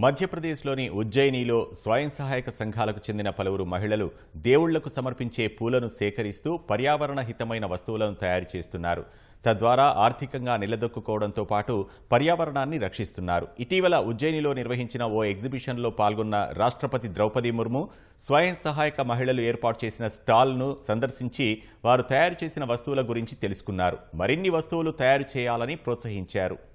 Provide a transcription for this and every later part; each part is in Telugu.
మధ్యప్రదేశ్లోని ఉజ్జయినిలో స్వయం సహాయక సంఘాలకు చెందిన పలువురు మహిళలు దేవుళ్ళకు సమర్పించే పూలను సేకరిస్తూ పర్యావరణ హితమైన వస్తువులను తయారు చేస్తున్నారు. తద్వారా ఆర్థికంగా నిలదొక్కుకోవడంతో పాటు పర్యావరణాన్ని రక్షిస్తున్నారు. ఇటీవల ఉజ్జయినిలో నిర్వహించిన ఓ ఎగ్జిబిషన్లో పాల్గొన్న రాష్ట్రపతి ద్రౌపది ముర్ము స్వయం సహాయక మహిళలు ఏర్పాటు చేసిన స్టాల్ను సందర్శించి వారు తయారు చేసిన వస్తువుల గురించి తెలుసుకున్నారు. మరిన్ని వస్తువులు తయారు చేయాలని ప్రోత్సహించారు.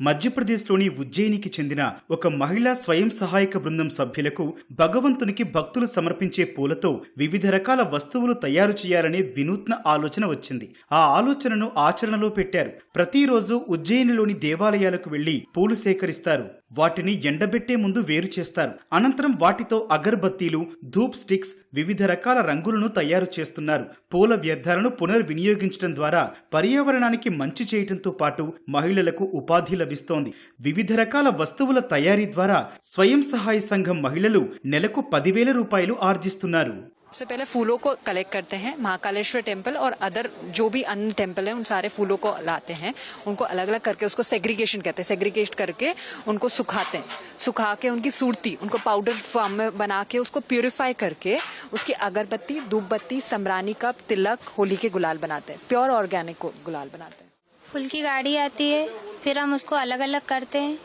మధ్యప్రదేశ్లోని ఉజ్జయినికి చెందిన ఒక మహిళా స్వయం సహాయక బృందం సభ్యులకు భగవంతునికి భక్తులు సమర్పించే పూలతో వివిధ రకాల వస్తువులు తయారు చేయాలనే వినూత్న ఆలోచన వచ్చింది. ఆ ఆలోచనను ఆచరణలో పెట్టారు. ప్రతిరోజు ఉజ్జయినిలోని దేవాలయాలకు వెళ్ళి పూలు సేకరిస్తారు. వాటిని ఎండబెట్టే ముందు వేరు చేస్తారు. అనంతరం వాటితో అగర్బత్తీలు ధూప్ స్టిక్స్ వివిధ రకాల రంగులను తయారు చేస్తున్నారు. పూల వ్యర్థాలను పునర్వినియోగించడం ద్వారా పర్యావరణానికి మంచి చేయటంతో పాటు మహిళలకు ఉపాధి లభిస్తోంది వివిధ రకాల వస్తువుల తయారీ ద్వారా స్వయం సహాయ సంఘం మహిళలు నెలకు పదివేల రూపాయలు ఆర్జిస్తున్నారు सबसे पहले फूलों को कलेक्ट करते हैं महाकालेश्वर टेम्पल और अदर जो भी अन्य टेम्पल है उन सारे फूलों को लाते हैं उनको अलग अलग करके उसको सेग्रीगेशन कहते हैं सेग्रीगेट करके उनको सुखाते हैं सुखा के उनकी सूरती उनको पाउडर फॉर्म में बना के उसको प्यूरिफाई करके उसकी अगरबत्ती धूप बत्ती समरानी कप तिलक होली के गुलाल बनाते हैं प्योर ऑर्गेनिक गुलाल बनाते हैं फूल की गाड़ी आती है, फिर हम उसको अलग अलग करते हैं।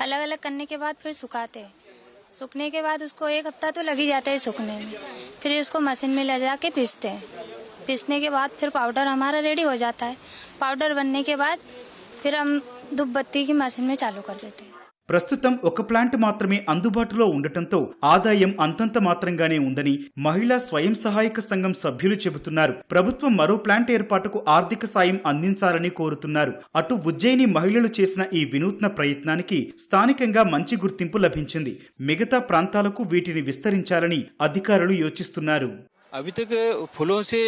अलग अलग करने के बाद फिर सुखाते हैं। सूखने के बाद उसको एक हफ़्ता तो लग ही जाता है सूखने में। फिर उसको मशीन में ले जा जाके पीसते हैं। पीसने के बाद फिर पाउडर हमारा रेडी हो जाता है। पाउडर बनने के बाद फिर हम धूप बत्ती की मशीन में चालू कर देते हैं। ప్రస్తుతం ఒక ప్లాంట్ మాత్రమే అందుబాటులో ఉండటంతో ఆదాయం అంతంత మాత్రంగానే ఉందని మహిళా స్వయం సహాయక సంఘం సభ్యులు చెబుతున్నారు. ప్రభుత్వం మరో ప్లాంట్ ఏర్పాటుకు ఆర్థిక సాయం అందించాలని కోరుతున్నారు. అటు ఉజ్జయిని మహిళలు చేసిన ఈ వినూత్న ప్రయత్నానికి స్థానికంగా మంచి గుర్తింపు లభించింది. మిగతా ప్రాంతాలకు వీటిని విస్తరించాలని అధికారులు యోచిస్తున్నారు. अभी तक फूलों से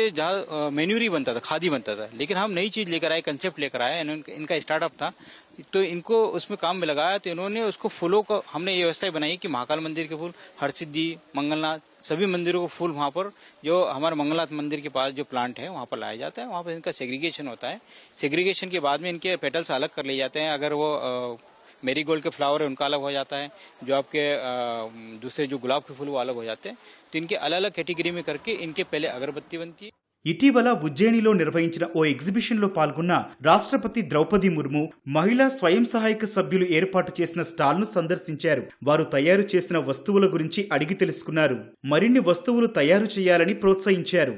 मेन्यूर ही बनता था, खादी बनता था। लेकिन हम नई चीज़ लेकर आए कंसेप्ट लेकर आए इनका स्टार्टअप था। तो इनको उसमें काम में लगाया तो इन्होंने उसको फूलों को, हमने ये व्यवस्था बनाई कि महाकाल मंदिर के फूल, हरसिद्धि, मंगलनाथ, सभी मंदिरों को फूल वहाँ पर, जो हमारे मंगलनाथ मंदिर के पास जो प्लांट है, वहाँ पर लाया जाता है। वहाँ पर इनका सेग्रीगेशन होता है। सेग्रीगेशन के बाद में इनके पेटल्स अलग कर लिए जाते हैं। अगर वो मेरी गोल्ड के फ्लावर है उनका अलग हो जाता है जो आपके अ, दूसरे जो गुलाब के फूल वो अलग हो जाते हैं तो इनके अलग अलग कैटेगरी में करके इनके पहले अगरबत्ती बनती है ఇటీవల ఉజ్జయినిలో నిర్వహించిన ఓ ఎగ్జిబిషన్లో పాల్గొన్న రాష్ట్రపతి ద్రౌపది ముర్ము మహిళా స్వయం సహాయక సభ్యులు ఏర్పాటు చేసిన స్టాల్ను సందర్శించారు వారు తయారు చేసిన వస్తువుల గురించి అడిగి తెలుసుకున్నారు మరిన్ని వస్తువులు తయారు చేయాలని ప్రోత్సహించారు